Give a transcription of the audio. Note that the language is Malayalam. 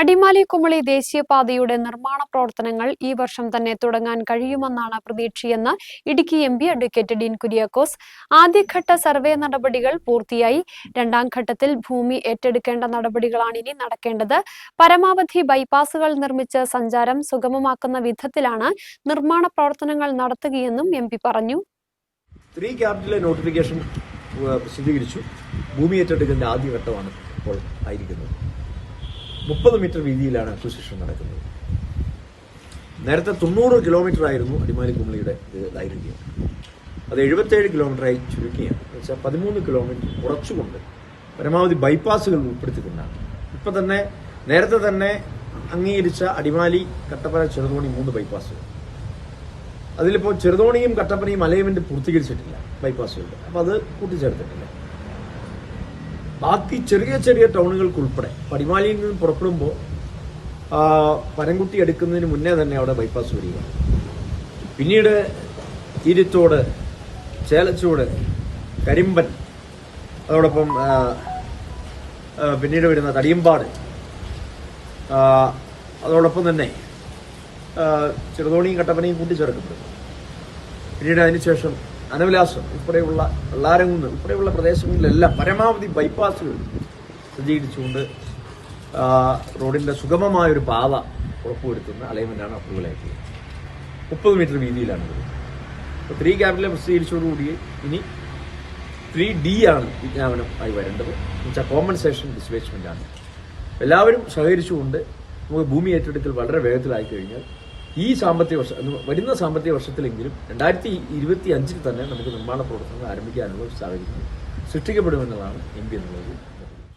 അടിമാലി കുമളി ദേശീയപാതയുടെ നിർമ്മാണ പ്രവർത്തനങ്ങൾ ഈ വർഷം തന്നെ തുടങ്ങാൻ കഴിയുമെന്നാണ് പ്രതീക്ഷയെന്ന് Idukki M P advocate Dean Kuriakose. ആദ്യഘട്ട സർവേ നടപടികൾ പൂർത്തിയായി. രണ്ടാം ഘട്ടത്തിൽ ഭൂമി ഏറ്റെടുക്കേണ്ട നടപടികളാണ് ഇനി നടക്കേണ്ടത്. പരമാവധി ബൈപ്പാസുകൾ നിർമ്മിച്ച് സഞ്ചാരം സുഗമമാക്കുന്ന വിധത്തിലാണ് നിർമ്മാണ പ്രവർത്തനങ്ങൾ നടത്തുകയെന്നും എം പറഞ്ഞു. നോട്ടിഫിക്കേഷൻ ഭൂമി ഏറ്റെടുക്കലിന്റെ ആദ്യഘട്ടമാണ് ഇപ്പോൾ ആയിരിക്കുന്നത്. മുപ്പത് മീറ്റർ വീതിയിലാണ് അക്വിസിഷൻ നടക്കുന്നത്. നേരത്തെ തൊണ്ണൂറ് കിലോമീറ്റർ ആയിരുന്നു അടിമാലി കുമളിയുടെ ദൈർഘ്യം. അത് എഴുപത്തേഴ് കിലോമീറ്ററായി ചുരുക്കിയാണ്. എന്ന് വെച്ചാൽ പതിമൂന്ന് കിലോമീറ്റർ കുറച്ചുകൊണ്ട് പരമാവധി ബൈപ്പാസുകൾ ഉൾപ്പെടുത്തിക്കൊണ്ടാണ്. ഇപ്പം തന്നെ നേരത്തെ തന്നെ അംഗീകരിച്ച അടിമാലി കട്ടപ്പന ചെറുതോണി മൂന്ന് ബൈപ്പാസുകൾ. അതിലിപ്പോൾ ചെറുതോണിയും കട്ടപ്പനയും അലൈൻമെന്റ് പൂർത്തീകരിച്ചിട്ടില്ല ബൈപ്പാസുകളുടെ. അപ്പോൾ അത് കൂട്ടിച്ചേർത്തിട്ടില്ല. ബാക്കി ചെറിയ ചെറിയ ടൗണുകൾക്ക് ഉൾപ്പെടെ പടിമാലിയിൽ നിന്ന് പുറപ്പെടുമ്പോൾ പനംകുട്ടി എടുക്കുന്നതിന് മുന്നേ തന്നെ അവിടെ ബൈപ്പാസ് വരിക. പിന്നീട് ഈരിത്തോട് ചേലച്ചൂട് കരിമ്പൻ അതോടൊപ്പം പിന്നീട് വരുന്ന തടിയമ്പാട് അതോടൊപ്പം തന്നെ ചെറുതോണിയും കട്ടപ്പനയും കൂട്ടിച്ചേർക്കപ്പെടും പിന്നീട് അതിനുശേഷം അനവിലാസം ഉൾപ്പെടെയുള്ള വെള്ളാരംകുന്ന് ഉൾപ്പെടെയുള്ള പ്രദേശങ്ങളിലെല്ലാം പരമാവധി ബൈപ്പാസുകൾ സജ്ജീകരിച്ചുകൊണ്ട് റോഡിന്റെ റോഡിന്റെ സുഗമമായ ഒരു പാത ഉറപ്പുവരുത്തുന്ന അലൈൻമെന്റാണ് അപ്രൂവൽ ആയിട്ടുള്ളത് മുപ്പത് മീറ്റർ വീതിയിലാണ് ഇത്. അപ്പോൾ ത്രീ ക്യാപിറ്റലെ പ്രസിദ്ധീകരിച്ചതോടുകൂടി ഇനി ത്രീ ഡി ആണ് വിജ്ഞാപനം ആയി വരേണ്ടത്. എന്നുവെച്ചാൽ കോമ്പൻസേഷൻ ഡിസ്പ്ലേസ്മെന്റ് ആണ്. എല്ലാവരും സഹകരിച്ചുകൊണ്ട് നമുക്ക് ഭൂമി ഏറ്റെടുക്കൽ വളരെ വേഗത്തിലായി കഴിഞ്ഞാൽ ഈ സാമ്പത്തിക വർഷം വരുന്ന സാമ്പത്തിക വർഷത്തിലെങ്കിലും രണ്ടായിരത്തി ഇരുപത്തി അഞ്ചിൽ തന്നെ നമുക്ക് നിർമ്മാണ പ്രവർത്തനങ്ങൾ ആരംഭിക്കാനുള്ള ഒരു സാഹചര്യം സൃഷ്ടിക്കപ്പെടുമെന്നതാണ് എം പി എന്നുള്ളത്.